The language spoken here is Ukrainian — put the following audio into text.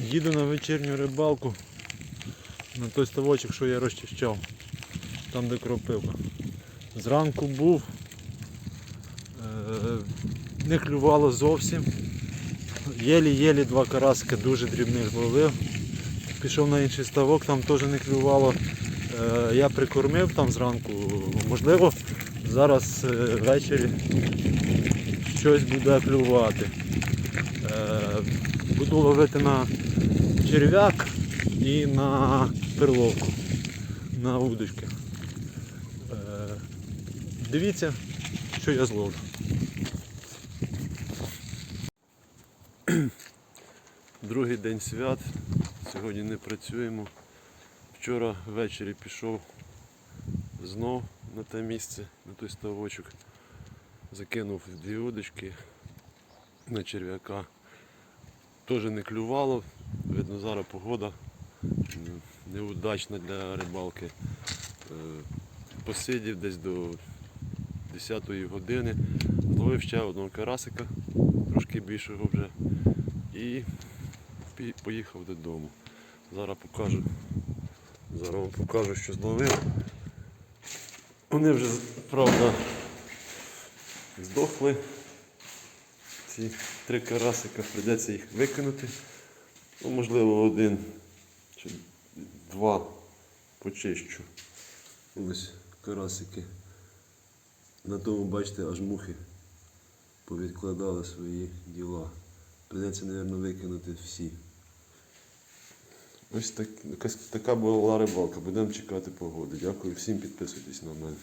Їду на вечірню рибалку на той ставочок, що я розчищав, там де кропивка. Зранку був, е, не клювало зовсім. Єлі-єлі два карасика дуже дрібних зловив. Пішов на інший ставок, там теж не клювало. Е, Я прикормив там зранку. Можливо, зараз е, ввечері щось буде клювати. Буду ловити на черв'як і на перловку, на удочки. Е, Дивіться, що я зловлю. Другий день свят. Сьогодні не працюємо. Вчора ввечері пішов знов на те місце, на той ставочок. Закинув дві удочки на черв'яка. Теж не клювало. Видно, зараз погода неудачна для рибалки. Е, Посидів десь до 10 години. Зловив ще одного карасика, трошки більшого вже. І поїхав додому. Зараз покажу. Зараз вам покажу, що зловив. Вони вже, правда, здохли. Ці три карасика прийдеться їх викинути. Ну, можливо, один чи два почищу. Ось карасики. На тому, бачите, аж мухи повідкладали свої діла. Прийдеться, мабуть, викинути всі. Ось так, така була рибалка. Будемо чекати погоди. Дякую всім, підписуйтесь на мене.